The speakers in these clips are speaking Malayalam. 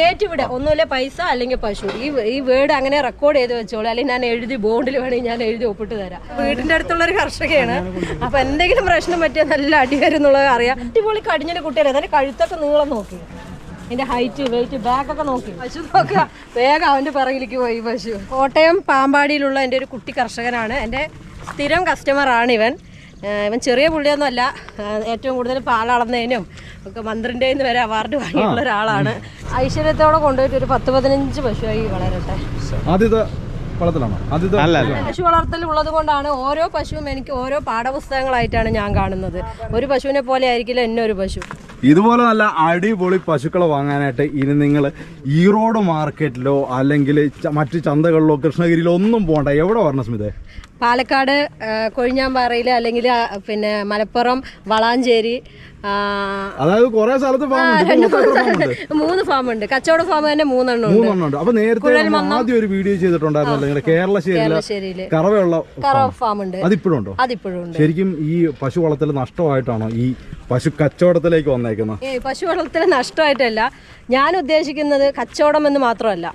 കയറ്റി വിടുക ഒന്നുമില്ല പൈസ അല്ലെങ്കിൽ പശു. ഈ ഈ വേർഡ് അങ്ങനെ റെക്കോർഡ് ചെയ്ത് വെച്ചോളൂ. അല്ലെങ്കിൽ ഞാൻ എഴുതി ബോണ്ടിൽ വേണമെങ്കിൽ ഞാൻ എഴുതി ഒപ്പിട്ട് തരാം. വീടിന്റെ അടുത്തുള്ള ഒരു കർഷകയാണ്. അപ്പൊ എന്തെങ്കിലും പ്രശ്നം പറ്റിയാൽ നല്ല അടി എന്നുള്ളത് അറിയാം. അടിപൊളി കടിഞ്ഞ കുട്ടിയല്ലേ അതിന്റെ കഴുത്തൊക്കെ നീളം നോക്കി. ഇതിന്റെ ഹൈറ്റ് വെയിറ്റ് ബാക്ക് ഒക്കെ നോക്കി. പശു നോക്കുക. വേഗം അവന്റെ പിറകിലേക്ക് പോയി പശു. കോട്ടയം പാമ്പാടിയിലുള്ള എന്റെ ഒരു കുട്ടി കർഷകനാണ്. എന്റെ സ്ഥിരം കസ്റ്റമറാണ് ഇവൻ. ഇവൻ ചെറിയ പുള്ളിയൊന്നുമല്ല. ഏറ്റവും കൂടുതൽ പാലളന്നതിനും ഒക്കെ മന്ത്രിന്റെ വരെ അവാർഡ് വാങ്ങിയിട്ടുള്ള ഒരാളാണ്. ഐശ്വര്യത്തോടെ കൊണ്ടുപോയിട്ട് ഒരു പത്ത് പതിനഞ്ച് പശുവായി വളരട്ടെ. ആദ്യത്തെ പശു വളർത്തൽ ഉള്ളത് കൊണ്ടാണ് ഓരോ പശുവും എനിക്ക് ഓരോ പാഠപുസ്തകങ്ങളായിട്ടാണ് ഞാൻ കാണുന്നത്. ഒരു പശുവിനെ പോലെ ആയിരിക്കില്ല എന്നെ ഒരു പശു. ഇതുപോലെ നല്ല അടിപൊളി പശുക്കളെ വാങ്ങാനായിട്ട് ഇനി നിങ്ങൾ ഈറോഡ് മാർക്കറ്റിലോ അല്ലെങ്കിൽ മറ്റു മറ്റ് ചന്തകളിലോ കൃഷ്ണഗിരിയിലോ ഒന്നും പോകണ്ട. എവിടെ വരണം സ്മിതേ? പാലക്കാട് കൊഴിഞ്ഞാമ്പാറയിൽ അല്ലെങ്കിൽ പിന്നെ മലപ്പുറം വളാഞ്ചേരി അതായത് കുറെ സ്ഥലത്ത് മൂന്ന് ഫാം ഉണ്ട്. കച്ചവട ഫാം തന്നെ മൂന്നെണ്ണം മൂന്നെണ്ണം ഉണ്ട്. അപ്പൊ നേരത്തെ ആദ്യം ഒരു വീഡിയോ ചെയ്തിട്ടുണ്ടായിരുന്നല്ലോ കേരളശ്ശേരിയിലെ കറവയുള്ള കറവ ഫാം ഉണ്ട്. അതിപ്പോഴുണ്ടോ അതിപ്പോഴും ശരിക്കും ഈ പശു വളർത്തൽ നഷ്ടമായിട്ടാണോ ഈ പശു കച്ചവടത്തിലേക്ക് വന്നേക്കുന്നത്? ഏ പശു വളർത്തൽ നഷ്ടമായിട്ടല്ല. ഞാൻ ഉദ്ദേശിക്കുന്നത് കച്ചവടം എന്ന് മാത്രമല്ല.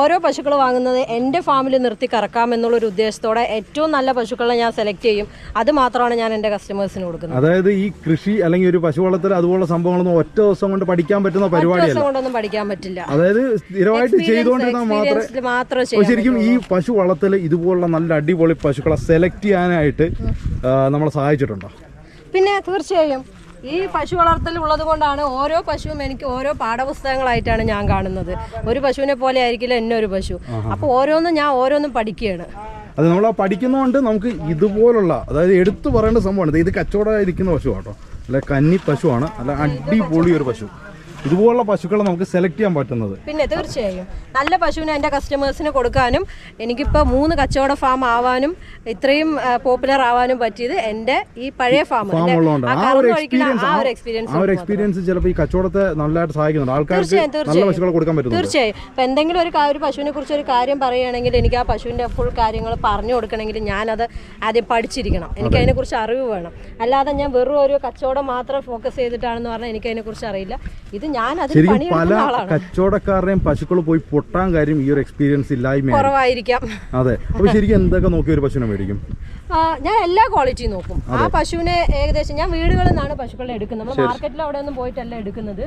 ഓരോ പശുക്കൾ വാങ്ങുന്നത് എന്റെ ഫാമിൽ നിർത്തി കറക്കാം എന്നുള്ളൊരു ഉദ്ദേശത്തോടെ ഏറ്റവും നല്ല പശുക്കളെ ഞാൻ സെലക്ട് ചെയ്യും. അത് മാത്രമാണ് ഞാൻ എന്റെ കസ്റ്റമേഴ്സിന് കൊടുക്കുന്നത്. അതായത് ഈ കൃഷി അല്ലെങ്കിൽ ഒരു പശു വളർത്തൽ അതുപോലുള്ള സംഭവങ്ങളൊന്നും ഒറ്റ ദിവസം കൊണ്ട് പഠിക്കാൻ പറ്റുന്ന പരിപാടി ദിവസം കൊണ്ടൊന്നും പഠിക്കാൻ പറ്റില്ല. അതായത് സ്ഥിരമായിട്ട് ചെയ്തുകൊണ്ടിരുന്നാൽ മാത്രമേ മാത്രമേ ചെയ്യാൻ ശരിക്കും ഈ പശു വളർത്തൽ ഇതുപോലുള്ള നല്ല അടിപൊളി പശുക്കളെ സെലക്ട് ചെയ്യാനായിട്ട് നമ്മളെ സഹായിച്ചിട്ടുണ്ടോ? പിന്നെ തീർച്ചയായും ഈ പശു വളർത്തൽ ഉള്ളത് കൊണ്ടാണ് ഓരോ പശുവും എനിക്ക് ഓരോ പാഠപുസ്തകങ്ങളായിട്ടാണ് ഞാൻ കാണുന്നത്. ഒരു പശുവിനെ പോലെ ആയിരിക്കില്ല എന്നൊരു പശു. അപ്പോൾ ഓരോന്നും ഞാൻ ഓരോന്നും പഠിക്കുകയാണ്. അത് നമ്മൾ ആ പഠിക്കുന്നതുകൊണ്ട് നമുക്ക് ഇതുപോലുള്ള അതായത് എടുത്തു പറയേണ്ട സംഭവമാണ്. ഇത് കച്ചവടമായിരിക്കുന്ന പശു കേട്ടോ അല്ല കന്നി പശുവാണ്. അല്ല അടിപൊളി ഒരു പശു. ഇതുപോലുള്ള പശുക്കളെ നമുക്ക് സെലക്ട് ചെയ്യാൻ പറ്റുന്നത്. പിന്നെ തീർച്ചയായും. നല്ല പശുവിനെ എന്റെ കസ്റ്റമേഴ്സിന് കൊടുക്കാനും എനിക്കിപ്പോൾ മൂന്ന് കച്ചവട ഫാം ആവാനും ഇത്രയും പോപ്പുലർ ആവാനും പറ്റിയത് എന്റെ ഈ പഴയ ഫാം ആ ഒരു എക്സ്പീരിയൻസ് ആ ഒരു എക്സ്പീരിയൻസ് ചിലപ്പോൾ ഈ കച്ചവടത്തെ നല്ലതായിട്ട് സഹായിക്കുന്നുണ്ട്. ആൾക്കാർക്ക് നല്ല പശുക്കളെ കൊടുക്കാൻ പറ്റും തീർച്ചയായും. ഇപ്പം എന്തെങ്കിലും ഒരു ഒരു പശുവിനെ കുറിച്ച് ഒരു കാര്യം പറയുകയാണെങ്കിൽ എനിക്ക് ആ പശുവിന്റെ ഫുൾ കാര്യങ്ങൾ പറഞ്ഞു കൊടുക്കണമെങ്കിൽ ഞാനത് ആദ്യം പഠിച്ചിരിക്കണം. എനിക്ക് അതിനെക്കുറിച്ച് അറിവ് വേണം. അല്ലാതെ ഞാൻ വെറും ഒരു കച്ചവടം മാത്രം ഫോക്കസ് ചെയ്തിട്ടാണെന്ന് പറഞ്ഞാൽ എനിക്ക് അതിനെക്കുറിച്ച് അറിയില്ല. ഇത് ഞാൻ ശരിക്കും പല കച്ചവടക്കാരുടെയും പശുക്കൾ പോയി പൊട്ടാൻ കാര്യം ഈ ഒരു എക്സ്പീരിയൻസ് ഇല്ലായ്മ കുറവായിരിക്കാം. അതെ. അപ്പൊ ശരിക്കും എന്തൊക്കെ നോക്കി ഒരു പശുവിനെ മേടിക്കും? ഞാൻ എല്ലാ ക്വാളിറ്റിയും നോക്കും. ആ പശുവിനെ ഏകദേശം ഞാൻ വീടുകളിൽ നിന്നാണ് പശുക്കളെ എടുക്കുന്നത്. നമ്മൾ മാർക്കറ്റിൽ അവിടെ ഒന്നും പോയിട്ടല്ല എടുക്കുന്നത്.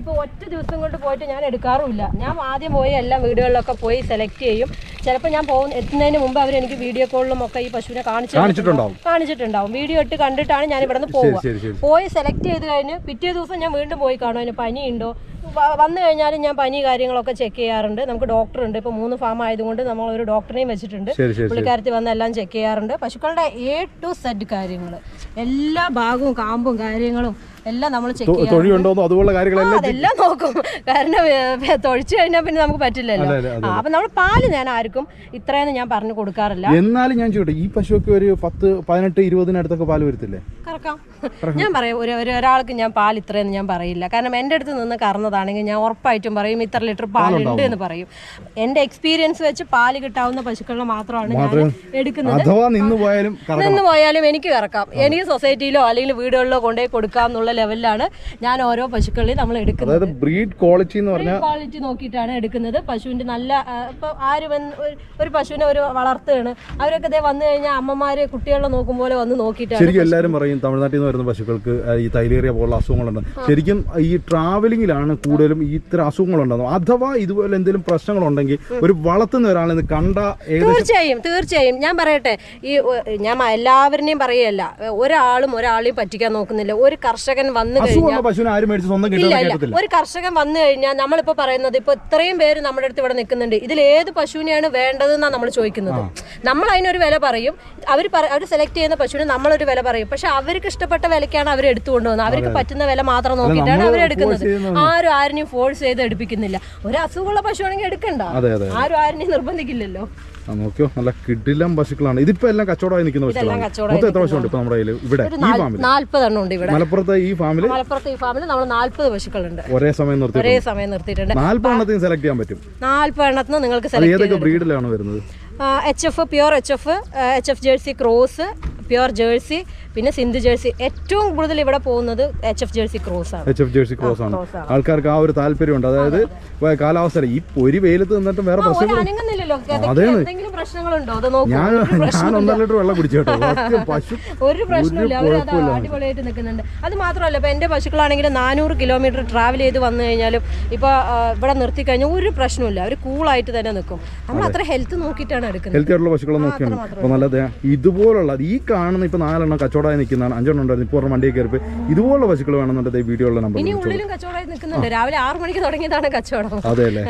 ഇപ്പൊ ഒറ്റ ദിവസം കൊണ്ട് പോയിട്ട് ഞാൻ എടുക്കാറുമില്ല ഞാൻ ആദ്യം പോയി എല്ലാ വീടുകളിലൊക്കെ പോയി സെലക്ട് ചെയ്യും. ചിലപ്പോൾ ഞാൻ പോകുന്ന എത്തുന്നതിന് മുമ്പ് അവർ എനിക്ക് വീഡിയോ കോളിലും ഒക്കെ ഈ പശുവിനെ കാണിച്ചു കാണിച്ചിട്ടുണ്ടാവും. കാണിച്ചിട്ടുണ്ടാവും. വീഡിയോ ഇട്ട് കണ്ടിട്ടാണ് ഞാൻ ഇവിടെ നിന്ന് പോവുക. പോയി സെലക്ട് ചെയ്ത് കഴിഞ്ഞ് പിറ്റേ ദിവസം ഞാൻ വീണ്ടും പോയി കാണും. അതിന് പനിയുണ്ടോ? ഉണ്ടോ വന്നു കഴിഞ്ഞാലും ഞാൻ പനി കാര്യങ്ങളൊക്കെ ചെക്ക് ചെയ്യാറുണ്ട്. നമുക്ക് ഡോക്ടർ ഉണ്ട്. ഇപ്പൊ മൂന്ന് ഫാം ആയതുകൊണ്ട് നമ്മൾ ഒരു ഡോക്ടറെയും വെച്ചിട്ടുണ്ട്. പുള്ളിക്കാരത്തിൽ വന്ന് എല്ലാം ചെക്ക് ചെയ്യാറുണ്ട്. പശുക്കളുടെ എ ടു സെഡ് കാര്യങ്ങൾ എല്ലാ ഭാഗവും കാമ്പും കാര്യങ്ങളും എല്ലാം നമ്മൾ ചെക്ക് ചെയ്യാം അതുപോലുള്ള കാര്യങ്ങളെല്ലാം അതെല്ലാം നോക്കും. കാരണം തൊഴിച്ചു കഴിഞ്ഞാൽ പിന്നെ നമുക്ക് പറ്റില്ലല്ലോ. അപ്പൊ നമ്മൾ പാൽ ഞാൻ ആർക്കും ഇത്രയെന്ന് ഞാൻ പറഞ്ഞു കൊടുക്കാറില്ല. എന്നാലും ഞാൻ ചോദിക്കട്ടെ ഈ പശുവൊക്കെ ഒരു പത്ത് പതിനെട്ട് ഇരുപതിനടുത്തൊക്കെ പാൽ വരത്തില്ലേ? കറക്കാം. ഞാൻ പറയും ഒരു ഒരു ഒരാൾക്ക് ഞാൻ പാൽ ഇത്രയെന്ന് ഞാൻ പറയില്ല. കാരണം എന്റെ അടുത്ത് നിന്ന് കറന്നതാണെങ്കിൽ ഞാൻ ഉറപ്പായിട്ടും പറയും ഇത്ര ലിറ്റർ പാൽ ഉണ്ട് എന്ന് പറയും. എന്റെ എക്സ്പീരിയൻസ് വെച്ച് പാൽ കിട്ടാവുന്ന പശുക്കളെ മാത്രമാണ് ഞാൻ എടുക്കുന്നത്. നിന്ന് പോയാലും കറ- നിന്ന് പോയാലും എനിക്ക് കറക്കാം. എനിക്ക് സൊസൈറ്റിയിലോ അല്ലെങ്കിൽ വീടുകളിലോ കൊണ്ടുപോയി കൊടുക്കാം എന്നുള്ള ലെവലിലാണ് ഞാൻ ഓരോ പശുക്കളെയും നമ്മൾ എടുക്കുന്നത്. ബ്രീഡ് ക്വാളിറ്റി എന്ന് പറഞ്ഞാൽ ക്വാളിറ്റി നോക്കിയിട്ടാണ് എടുക്കുന്നത്. പശുവിന്റെ നല്ല ഇപ്പം ആര് ഒരു- പശുവിനെ ഒരു വളർത്തുകയാണ്. അവരൊക്കെ ദേ വന്നു കഴിഞ്ഞാൽ അമ്മമാര് കുട്ടികളെ നോക്കും പോലെ വന്ന് നോക്കിയിട്ടാണ് ശരിക്കും എല്ലാവരും പറയും തമിഴ്നാട്ടിൽ നിന്ന് വരുന്ന പശുക്കൾക്ക് ഈ തൈലേറിയ പോലുള്ള അസുഖങ്ങളുണ്ട്. ശരിക്കും ഈ ട്രാവലിങ്ങിലാണ് കൂടുതലും ഈ ഇത്തരം അസുഖങ്ങളുണ്ടാകുന്നത് അഥവാ ഇതുപോലെ എന്തെങ്കിലും പ്രശ്നങ്ങളുണ്ടെങ്കിൽ ഒരു വളർത്തുന്ന ഒരാളെന്ന് കണ്ട തീർച്ചയായും തീർച്ചയായും. ഞാൻ പറയട്ടെ ഈ ഞാൻ എല്ലാവരുടെയും പറയല്ല ഒരാളും ഒരാളെയും പറ്റിക്കാൻ നോക്കുന്നില്ല. ഒരു കർഷകൻ വന്നു കഴിഞ്ഞാൽ ഒരു കർഷകൻ വന്നു കഴിഞ്ഞാൽ നമ്മളിപ്പോ പറയുന്നത് ഇപ്പൊ ഇത്രയും പേര് നമ്മുടെ അടുത്ത് ഇവിടെ നിൽക്കുന്നുണ്ട്. ഇതിൽ ഏത് പശുവിനെയാണ് വേണ്ടതെന്നാണ് നമ്മൾ ചോദിക്കുന്നത്. നമ്മൾ അതിനൊരു വില പറയും. അവർ അവർ സെലക്ട് ചെയ്യുന്ന പശുവിന് നമ്മളൊരു വില പറയും. പക്ഷെ അവർക്ക് ഇഷ്ടപ്പെട്ട വിലക്കാണ് അവർ എടുത്തുകൊണ്ട് പോകുന്നത് അവർക്ക് പറ്റുന്ന വില മാത്രം നോക്കിയിട്ടാണ് അവർ എടുക്കുന്നത്. ആരും ആരിനെയും ഫോഴ്സ് ചെയ്ത് എടുപ്പിക്കുന്നില്ല. ഒരു അസുഖമുള്ള പശുവാണെങ്കിൽ എടുക്കണ്ട. ആരും ആരിനെയും നിർബന്ധിക്കില്ലല്ലോ. നോക്കിയോ? നല്ല കിടിലം പശുക്കളാണ്. ഇതിപ്പോ എല്ലാം കച്ചവടമായി നിൽക്കുന്ന പശുക്കളാണ്. എത്ര പശുണ്ട് ഇപ്പൊ നമ്മുടെ കയ്യിൽ ഇവിടെ ഈ ഫാമിൽ നാല്പതെണ്ണം ഇവിടെ. മലപ്പുറത്തെ ഈ ഫാമിൽ മലപ്പുറത്തെ ഈ ഫാമിൽ നമ്മൾ നാല്പത് പശുക്കളുണ്ട്. ഒരേ സമയം നിർത്തി ഒരേ സമയം നിർത്തിയിട്ടുണ്ട്. നാല്പെണ്ണത്തിന് സെലക്ട് ചെയ്യാൻ പറ്റും. നാല്പതെണ്ണത്തിന് നിങ്ങൾക്ക് ഏതൊക്കെ ബ്രീഡിലാണ് വരുന്നത്? H F pure H F H F Jersey cross pure Jersey പിന്നെ സിന്ധു ജേഴ്സി. ഏറ്റവും കൂടുതൽ ഇവിടെ പോകുന്നത് എച്ച് എഫ് ജേഴ്സി ക്രോസ് ആണ്. എച്ച് എഫ് ജേഴ്സി ക്രോസ് ആണ്. ആൾക്കാർക്ക് ആ ഒരു താല്പര്യമുണ്ട്. അതായത് കാലാവസ്ഥ ഈ ഒരു വെയിലത്ത് നിന്നിട്ട് വേറെ ആ, പ്രശ്നം ഒരു അനങ്ങുന്നില്ലല്ലോ കിതയ്ക്ക് അതേന്ന്. പ്രശ്നങ്ങളുണ്ടോ? അത് നോക്കൂ വെള്ളം കുടിച്ചു പശു ഒരു പ്രശ്നമില്ല. അവർ അത് അടിപൊളിയായിട്ട് നിൽക്കുന്നുണ്ട്. അത് മാത്രമല്ല ഇപ്പൊ എന്റെ പശുക്കളാണെങ്കിൽ നാനൂറ് കിലോമീറ്റർ ട്രാവൽ ചെയ്ത് വന്നു കഴിഞ്ഞാലും ഇപ്പൊ ഇവിടെ നിർത്തി കഴിഞ്ഞാൽ ഒരു പ്രശ്നമില്ല അവർ കൂളായിട്ട് തന്നെ നിൽക്കും. നമ്മൾ അത്ര ഹെൽത്ത് നോക്കിയിട്ടാണ് എടുക്കുന്നത്. ഹെൽത്തി ആയിട്ടുള്ള പശുക്കളെ നോക്കിയാണ്. ഇതുപോലുള്ള ഈ കാണുന്ന ഇപ്പൊ നാലെണ്ണം കച്ചവടമായി നിൽക്കുന്നതാണ്. അഞ്ചെണ്ണം ഉണ്ടായിരുന്നു. ഇപ്പോൾ വണ്ടിയിൽ കയറി ഇതുപോലുള്ള പശുക്കൾ വേണമെന്നുണ്ടെങ്കിൽ വീഡിയോ നമ്പർ രാവിലെ ആറ് മണിക്ക് തുടങ്ങിയതാണ് കച്ചവടം. അതെ അല്ലേ.